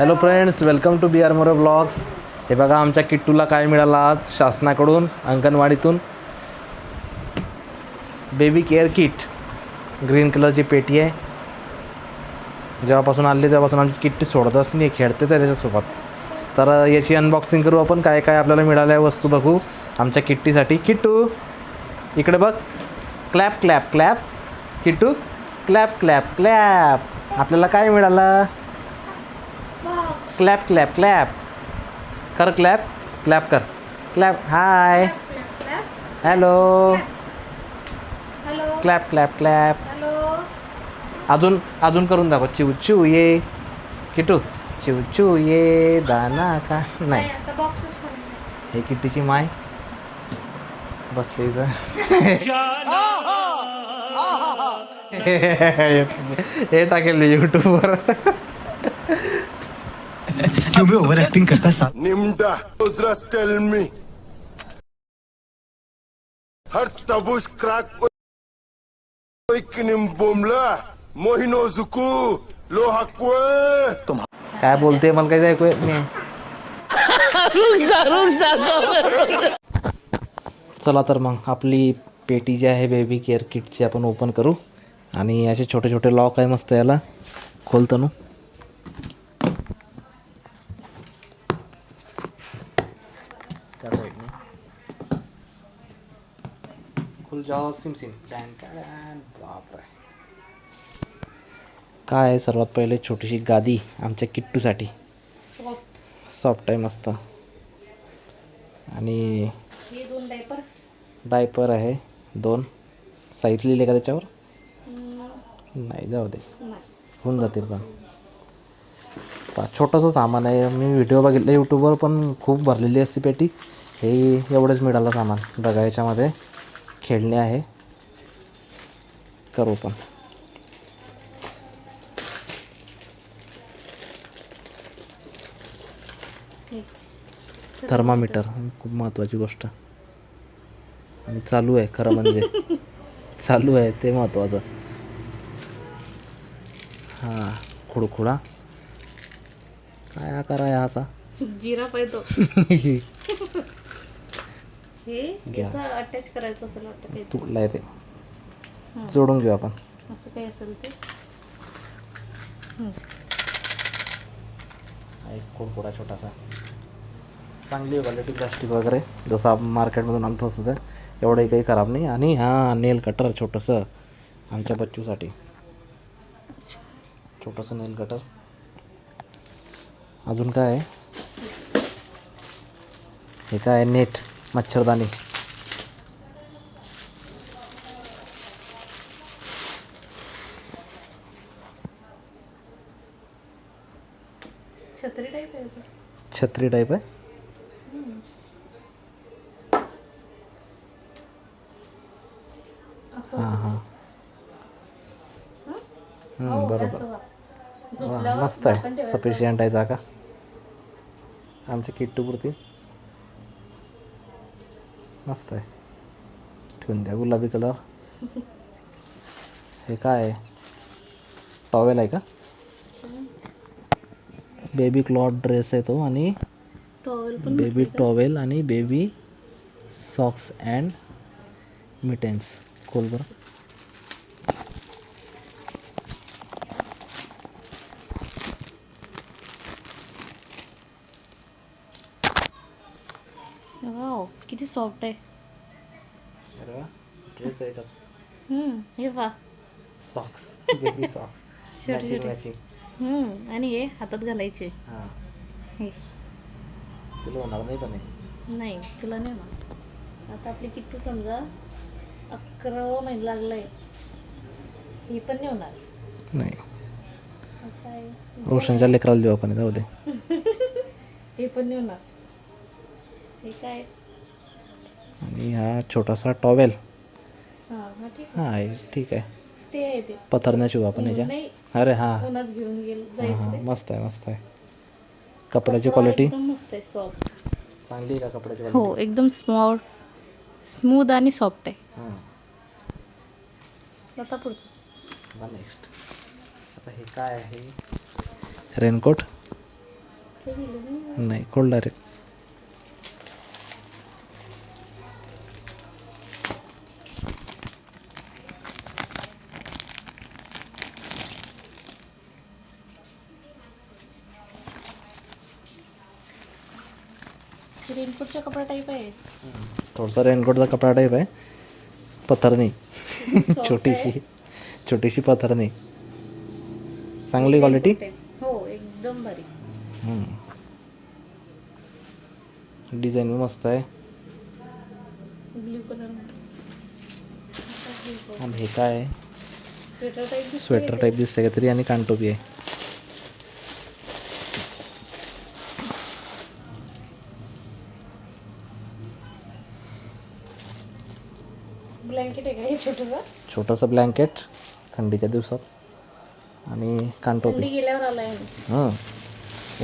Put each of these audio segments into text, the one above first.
Hello friends welcome to B R मोरो blogs हे बघा आमच्या किट्टूला काय मिळालं आज? शासनाकडून अंगणवाडीतून. बेबी केअर किट ग्रीन कलरची पेटी आहे. जेव्हापासून आणली तेव्हापासून आमची किट्टी सोडतच नाही खेळतेच आहे त्याच्यासोबत. तर याची अनबॉक्सिंग करू आपण काय काय आपल्याला मिळाल्या वस्तू बघू. आमच्या किट्टीसाठी. किट्टू इकडे बघ. Clap clap clap Kittu clap clap clap आपल्याला काय मिळालं? Clap clap clap. कर क्लॅप. क्लॅप कर. Clap. Hi. Hello. Clap clap clap. अजून अजून करून दाखव. चिव चिव ये. किटू. चिव चिव ये. दाना का? नाही. हे किट्टीची माय. बसले इथं. हे टाकेल यूट्यूबवर क्यों मैं ओवर एक्टिंग करता सा Nimda, Ozras tell me. Har tabush crack oikinim bomla. Mohino zuku. Lo hakwe. काय बोलते मला काही ऐकू येत नाही चला तर मग आपली पेटी जी आहे बेबी केअर किटची आपण ओपन करू आणि याचे छोटे छोटे लॉक आहे मस्त याला खोलतो खुल जाओ सिम सिम डॅन डॅन बापरे. काय आहे सर्वात पहिले छोटीशी गादी आमच्या किट्टूसाठी. सॉफ्ट सॉफ्ट आहे मस्त. आणि हे दोन डायपर डायपर आहे दोन. साईज लिहिले का त्याच्यावर? नाही. जाऊ दे. नाही. होऊन जातील पण. छोटंसं सामान आहे. मी व्हिडिओ बघितले यूट्यूबवर पण खूप भरलेली असते पेटी. हे एवढंच मिळालं सामान. बघा याच्यामध्ये. खेळणे आहे. करू पण. थर्मामीटर खूप महत्त्वाची गोष्ट. आणि चालू आहे खरं म्हणजे. चालू आहे ते महत्त्वाचं. हां खुडखुडा. काय आकार आहे असा? जिरा पाहिजे हे याचा अटॅच करायचं असेल वाटतं काही तुटलं आहे ते जोडून घेऊ आपण. असं काही असेल ते. हा एक कुडकुडा छोटासा. चांगली क्वालिटी प्लास्टिक वगैरे. जसं आपण मार्केटमधून आणतो तसंच आहे एवढंही काही खराब नाही. आणि हां नेल कटर छोटंसं आमच्या बच्चूसाठी. छोटंसं नेल कटर अजून काय आहे? हे काय नेट मच्छरदाणी छत्री टाईप आहे ते. छत्री टाईप आहे? असं हां हां. हो, बरोबर. असं वा. वा झोपल्यावर मस्त आहे. ठेवायचं. सफिशियंट आहे जागा. आमच्या किट्टूपुरती. मस्त आहे. ठेवून द्या गुलाबी कलर. हे काय आहे? टॉवेल आहे का? बेबी क्लॉथ ड्रेस आहे तो आणि बेबी टॉवेल आणि बेबी सॉक्स अँड मिटेन्स. खोल बरं. किती सॉफ्ट आहे. ड्रेस आहे का हम्म, हे वा सॉक्स बेबी सॉक्स छोटे छोटे. मॅचिंग हम्म, आणि हे हातात घालायचे. हां. हे. तुला होणार नाही पण हे. नाही तुला नाही होणार. आता आपली किट्टू समजा अकरावा महिना लागलाय. हे पण नाही होणार. नाही. आता रोशनच्या लेकराला देऊ आपण जाऊ दे. हे पण नाही होणार. हे काय? आणि हा छोटासा टॉवेल. हां ठीक आहे, पथरण्या शिवू आपण याच्या. अरे हां. हां हां. मस्त आहे मस्त आहे. कपड्याची कपडा क्वालिटी एकदम मस्त आहे सॉफ्ट चांगली आहे का कपड्याची हो एकदम स्मॉल स्मूथ आणि सॉफ्ट आहे. आता पुढचं. नेक्स्ट आता हे काय आहे? रेनकोट? नाही खोल डायरेक्ट रेनकोटच्या कपडा टाईप आहे. थोडासा रेनकोटचा कपडा टाईप आहे. पथरणी. छोटीशी. छोटीशी पथरणी. चांगली क्वालिटी हो एकदम भारी. डिझाईन मस्त आहे. ब्ल्यू कलर हे काय? आहे स्वेटर टाईप स्वेटर टाईप दिसतंय काहीतरी आणि कानटोपी आहे. ब्लँकेट आहे का? हे छोटंसं? छोटंसं ब्लँकेट थंडीच्या दिवसात. आणि कानटोपी. थंडी गेल्यावर आम्ही. हं.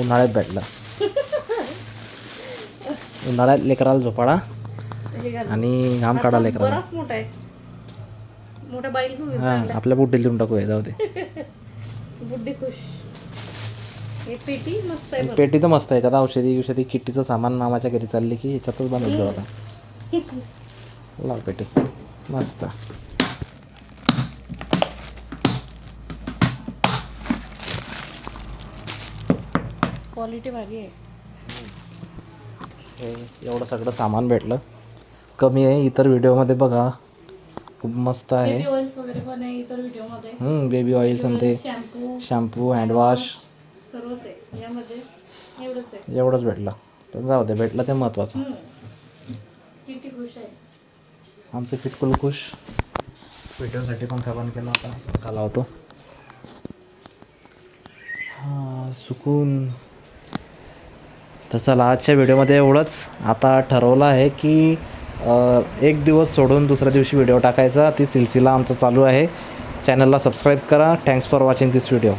उन्हाळ्यात भेटला. उन्हाळ्यात लेकराला झोपाळा घाल. आणि घाम काढा आता लेकराला. बराच मोठा आहे. मोठा घेऊ हां आपल्या बुड्डीला देऊन टाकूया जाऊ दे. बुड्डी खुश. हे पेटी मस्त आहे बरं. पेटी तर मस्त आहे. याच्यात औषधी औषधी किट्टीचं सामान मामाच्या घरी चालली की याच्यातच बनवलं आता. लाव पेटी. मस्त. क्वालिटी भारी आहे. हे एवढं सगळं सामान भेटलं. कमी आहे इतर व्हिडिओमध्ये बघा. खूप मस्त आहे. बेबी ऑइल्स वगैरे पण आहे इतर व्हिडिओमध्ये. बेबी ऑइल्स आणि ते शॅम्पू शॅम्पू हँडवॉश सर्वच आहे. यामध्ये एवढंच आहे. एवढंच भेटलं. पण जाऊ दे भेटलं ते महत्त्वाचं. किती खुश आहे. आमचं किटकुल खुश. व्हिडिओसाठी पण बंद केला होता. पंखा लावतो हां सुकून. तर चला आजच्या व्हिडिओमध्ये एवढंच. आता ठरवलं आहे की एक दिवस सोडून दुसऱ्या दिवशी व्हिडिओ टाकायचा. ती सिलसिला आमचा चालू आहे. चॅनलला सबस्क्राईब करा. Thanks for watching this video